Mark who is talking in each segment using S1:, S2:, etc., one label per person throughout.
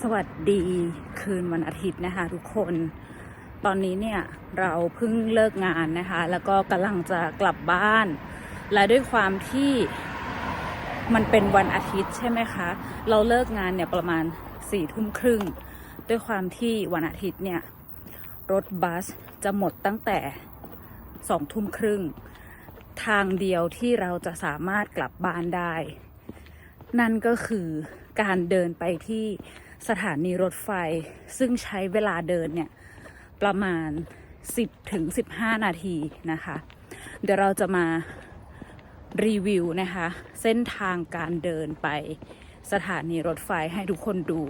S1: สวัสดีคืนวันอาทิตย์นะคะทุกคน ตอนนี้เนี่ยเราเพิ่งเลิกงานนะคะ แล้วก็กำลังจะกลับบ้าน และด้วยความที่มันเป็นวันอาทิตย์ใช่ไหมคะ เราเลิกงานเนี่ยประมาณสี่ทุ่มครึ่ง ด้วยความที่วันอาทิตย์เนี่ยรถบัสจะหมดตั้งแต่สองทุ่มครึ่ง ทางเดียวที่เราจะสามารถกลับบ้านได้ นั่นก็คือการเดินไปที่ สถานีรถไฟ ซึ่งใช้เวลาเดินเนี่ย ประมาณ 10ถึง15 นาทีนะคะ เดี๋ยวเราจะมารีวิวนะคะ เส้นทางการเดินไปสถานีรถไฟให้ทุกคนดู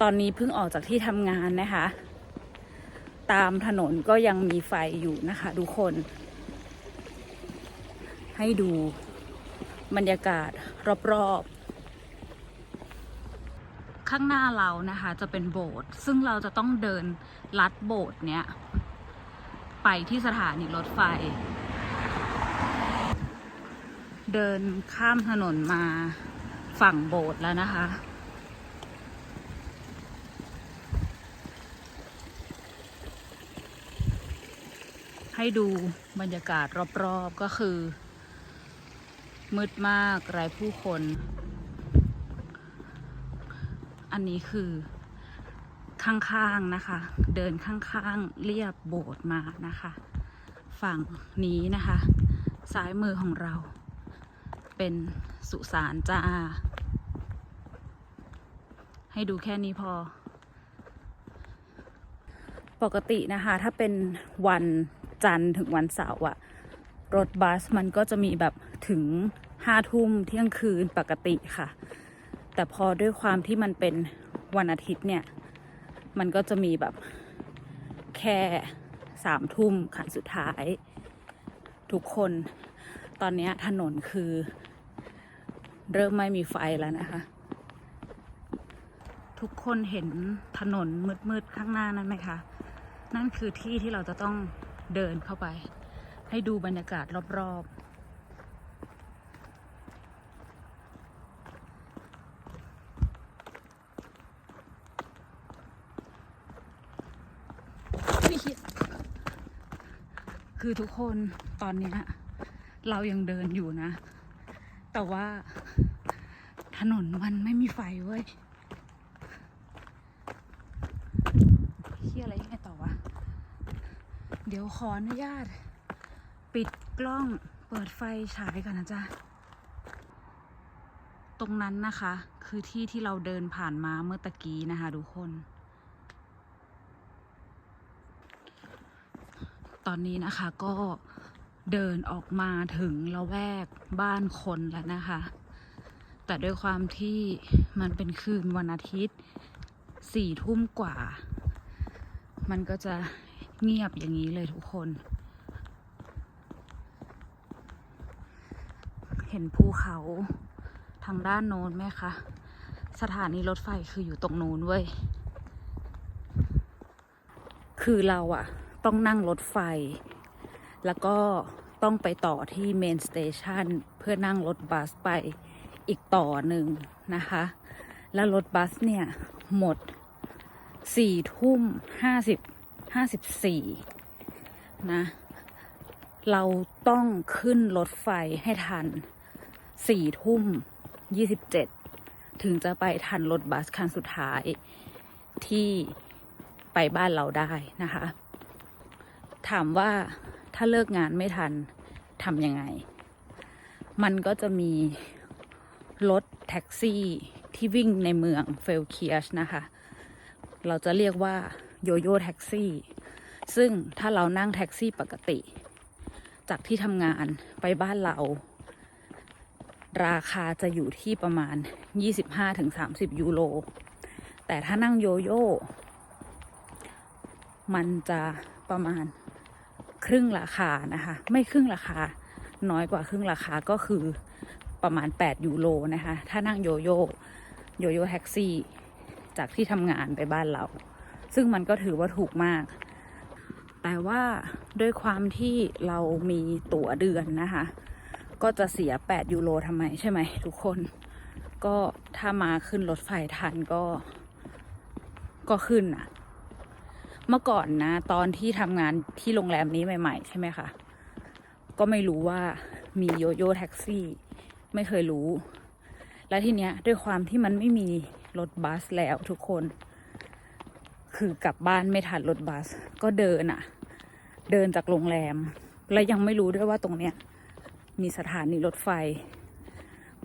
S1: ตอนนี้เพิ่งออกจากที่ทำงานนะคะ ตามถนนก็ยังมีไฟอยู่นะคะทุกคน ให้ดูบรรยากาศรอบๆ ข้างหน้าเรานะคะจะเป็นโบสถ์ซึ่งเราจะต้องเดินลัดโบสถ์เนี้ย ไปที่สถานีรถไฟ เดินข้ามถนนมาฝั่งโบสถ์แล้วนะคะ ให้ดูบรรยากาศรอบๆก็คือ มืดมากไร้ผู้คน อันนี้คือข้างๆนะคะ เดินข้างๆ เรียบโบสถ์มานะคะ ฝั่งนี้นะคะ ซ้ายมือของเรา เป็นสุสานจ้า ให้ดูแค่นี้พอ ปกตินะคะ ถ้าเป็นวันจันทร์ถึงวันเสาร์อะรถบัสมันก็จะมีแบบถึงห้าทุ่มเที่ยงคืนปกติค่ะ แต่พอด้วยความที่มันเป็นวันอาทิตย์เนี่ย มันก็จะมีแบบแค่สามทุ่มคันสุดท้าย ทุกคนตอนนี้ถนนคือ เริ่มไม่มีไฟแล้วนะคะ ทุกคนเห็นถนนมืดๆข้างหน้านั้นไหมคะ นั่นคือที่ที่เราจะต้องเดินเข้าไป ให้ดูบรรยากาศรอบๆ คือทุกคนตอนนี้เรายังเดินอยู่นะ แต่ว่าถนนมันไม่มีไฟเว้ยเฮียอะไรยังไงต่อวะ เดี๋ยวขออนุญาต ปิดกล้องเปิดไฟฉายก่อนนะจ๊ะ ตรงนั้นนะคะ คือที่ที่เราเดินผ่านมาเมื่อตะกี้นะคะทุกคน อนนี้นะคะก็เดินออกมาถึงละแวกบ้านคนแล้วนะคะ แต่ด้วยความที่มันเป็นคืนวันอาทิตย์สี่ทุ่มกว่า มันก็จะเงียบอย่างนี้เลยทุกคน เห็นภูเขาทางด้านโน้นไหมคะ สถานีรถไฟคืออยู่ตรงโน้นเว้ย คือเราอะ ต้องนั่งรถไฟ แล้วก็ต้องไปต่อที่เมนสเตชันเพื่อนั่งรถบัสไปอีกต่อหนึ่งนะคะ แล้วรถบัสเนี่ย หมดสี่ทุ่มห้าสิบห้าสิบสี่นะ เราต้องขึ้นรถไฟให้ทันสี่ทุ่มยี่สิบเจ็ดถึงจะไปทันรถบัสคันสุดท้ายที่ไปบ้านเราได้นะคะ ถามว่าถ้าเลิกงานไม่ทันทำยังไง มันก็จะมีรถแท็กซี่ที่วิ่งในเมืองเฟลเคียชนะคะ เราจะเรียกว่าโยโย่แท็กซี่ ซึ่งถ้าเรานั่งแท็กซี่ปกติ จากที่ทำงานไปบ้านเรา ราคาจะอยู่ที่ประมาณ 25-30 ยูโร แต่ถ้านั่งโยโย่ มันจะประมาณ ครึ่งราคานะคะ ไม่ครึ่งราคา น้อยกว่าครึ่งราคาก็คือประมาณ 8 ยูโรนะคะ ถ้านั่งโยโย่โยโย่แท็กซี่ จากที่ทำงานไปบ้านเรา ซึ่งมันก็ถือว่าถูกมาก แต่ว่าด้วยความที่เรามีตั๋วเดือนนะคะ ก็จะเสีย 8 ยูโรทำไมใช่ไหมทุกคน ก็ถ้ามาขึ้นรถไฟทันก็ก็ขึ้นอะ เมื่อก่อนนะ ตอนที่ทำงานที่โรงแรมนี้ใหม่ ๆ ใช่ไหมคะ ก็ไม่รู้ว่ามีโยโย่แท็กซี่ ไม่เคยรู้ และทีเนี้ยด้วยความที่มันไม่มีรถบัสแล้วทุกคน คือกลับบ้านไม่ทันรถบัส ก็เดินอะเดินจากโรงแรม และยังไม่รู้ด้วยว่าตรงเนี้ย มีสถานีรถไฟ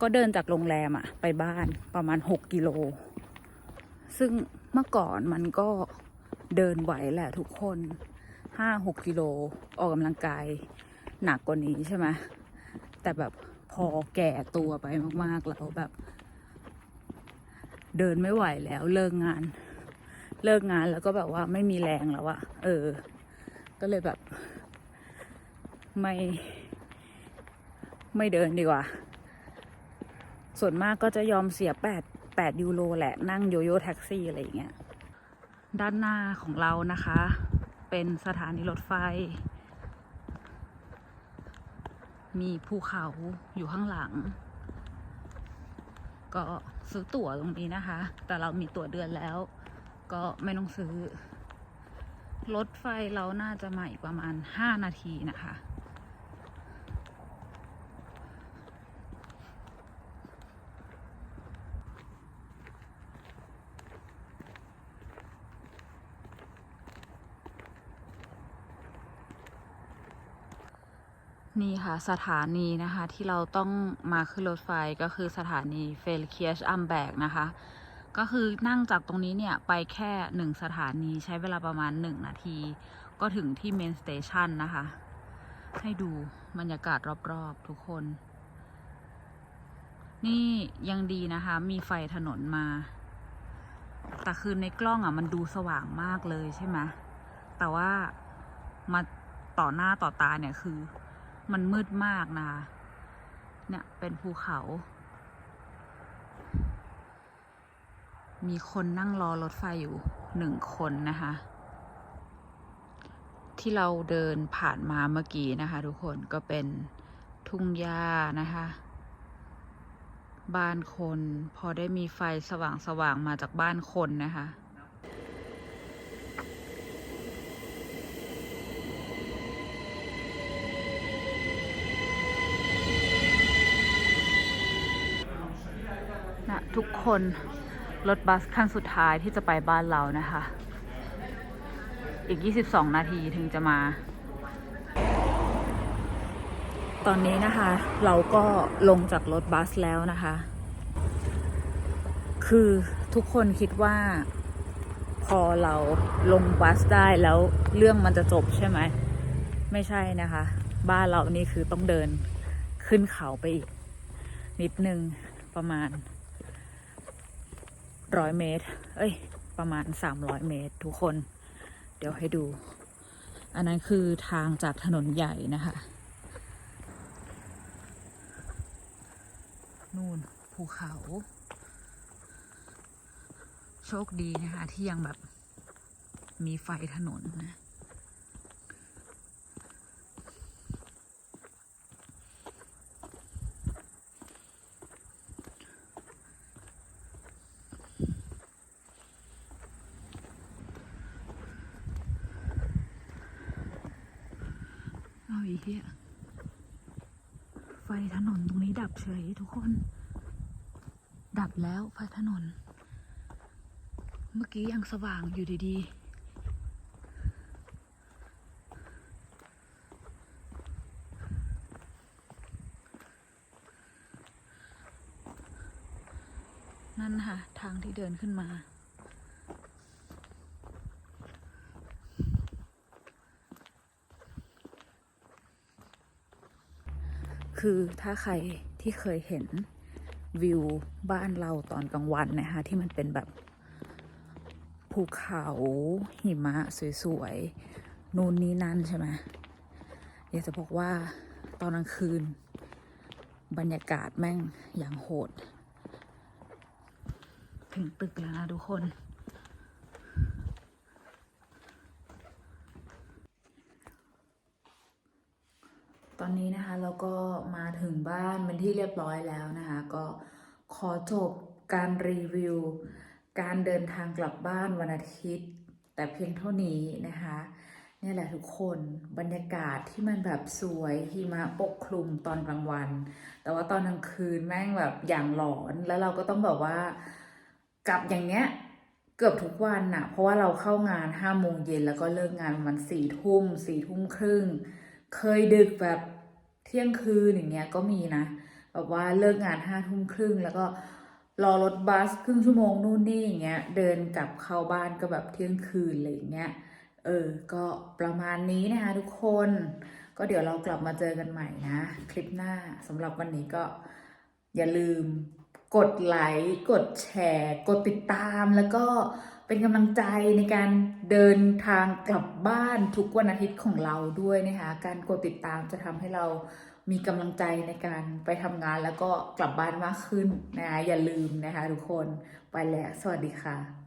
S1: ก็เดินจากโรงแรมอะไปบ้านประมาณหกกิโล ซึ่งเมื่อก่อนมันก็ เดินไหวแหละทุกคนห้าหกกิโลออกกำลังกายหนักกว่านี้ใช่ไหมแต่แบบพอแก่ตัวไปมากๆแล้วแบบ เดินไม่ไหวแล้วเลิกงาน เลิกงานแล้วก็แบบว่าไม่มีแรงแล้วอะเออ ก็เลยแบบ ไม่ ไม่เดินดีกว่า ส่วนมากก็จะยอมเสียแปดแปดยูโรแหละนั่งโยโย่แท็กซี่อะไรอย่างเงี้ย ด้านหน้าของเรานะคะ เป็นสถานีรถไฟ มีภูเขาอยู่ข้างหลัง ก็ซื้อตั๋วตรงนี้นะคะ แต่เรามีตั๋วเดือนแล้ว ก็ไม่ต้องซื้อ รถไฟเราน่าจะมาอีกประมาณ 5 นาทีนะคะ นี่ค่ะสถานีนะคะที่เราต้องมาขึ้นรถไฟก็คือสถานีเฟลเคียชอัมแบกนะคะ ก็คือนั่งจากตรงนี้เนี่ย ไปแค่หนึ่งสถานีใช้เวลาประมาณหนึ่งนาที ก็ถึงที่เมนสเตชันนะคะ ให้ดูบรรยากาศรอบๆทุกคน นี่ยังดีนะคะ มีไฟถนนมา แต่คือในกล้องอะมันดูสว่างมากเลยใช่ไหมแต่ว่ามาต่อหน้าต่อตาเนี่ยคือ มันมืดมากนะคะเนี่ยเป็นภูเขา มีคนนั่งรอรถไฟอยู่หนึ่งคนนะคะ ที่เราเดินผ่านมาเมื่อกี้นะคะ ทุกคนก็เป็นทุ่งหญ้านะคะ บ้านคนพอได้มีไฟสว่างๆมาจากบ้านคนนะคะ ทุกคนรถบัสคันสุดท้ายที่จะไปบ้านเรานะคะ อีก 22 นาทีถึงจะมา ตอนนี้นะคะ เราก็ลงจากรถบัสแล้วนะคะ คือทุกคนคิดว่า พอเราลงบัสได้แล้วเรื่องมันจะจบใช่ไหม ไม่ใช่นะคะ บ้านเรานี่คือต้องเดินขึ้นเขาไปอีก นิดนึงประมาณ ร้อยเมตร เอ้ย ประมาณสามร้อยเมตร ทุกคน เดี๋ยวให้ดู อันนั้นคือทางจากถนนใหญ่นะคะ นู่นภูเขา โชคดีนะคะ ที่ยังแบบมีไฟถนนนะ เอาอีกเหี้ยไฟถนนตรงนี้ดับเฉยทุกคน ดับแล้วไฟถนน เมื่อกี้ยังสว่างอยู่ดีๆนั่นค่ะ ทางที่เดินขึ้นมา คือถ้าใครที่เคยเห็นวิวบ้านเราตอนกลางวันนะคะที่มันเป็นแบบภูเขาหิมะสวยๆนู่นนี่นั่นใช่ไหมอยากจะบอกว่าตอนกลางคืน บรรยากาศแม่งอย่างโหด ถึงตึกแล้วนะทุกคน อนนี้นะคะเราก็มาถึงบ้านเป็นที่เรียบร้อยแล้วนะคะ ก็ขอจบการรีวิว การเดินทางกลับบ้านวันอาทิตย์ แต่เพียงเท่านี้นะคะนี่แหละทุกคนบรรยากาศที่มันแบบสวยหิมะปกคลุมตอนกลางวัน แต่ว่าตอนกลางคืนแม่งแบบอย่างหลอนแล้วเราก็ต้องแบบว่ากลับอย่างเงี้ยเกือบทุกวันน่ะเพราะว่าเราเข้างานห้าโมงเย็นแล้วก็เลิกงานประมันสี่ทุ่มสี่ทุ่มครึ่ง เคยดึกแบบเที่ยงคืนอย่างเงี้ยก็มีนะแบบว่าเลิกงานห้าทุ่มครึ่งแล้วก็รอรถบัสครึ่งชั่วโมงนู่นนี่อย่างเงี้ยเดินกลับเข้าบ้านก็แบบเที่ยงคืนอะไรอย่างเงี้ยเออ ก็ประมาณนี้นะคะทุกคน ก็เดี๋ยวเรากลับมาเจอกันใหม่นะ คลิปหน้าสำหรับวันนี้ก็อย่าลืมกดไลค์ กดแชร์ กดติดตามแล้วก็ เป็นกำลังใจในการเดินทางกลับบ้านทุกวันอาทิตย์ของเราด้วยนะคะการกดติดตามจะทำให้เรามีกำลังใจในการไปทำงานแล้วก็กลับบ้านมากขึ้นนะคะอย่าลืมนะคะทุกคนไปแล้วสวัสดีค่ะ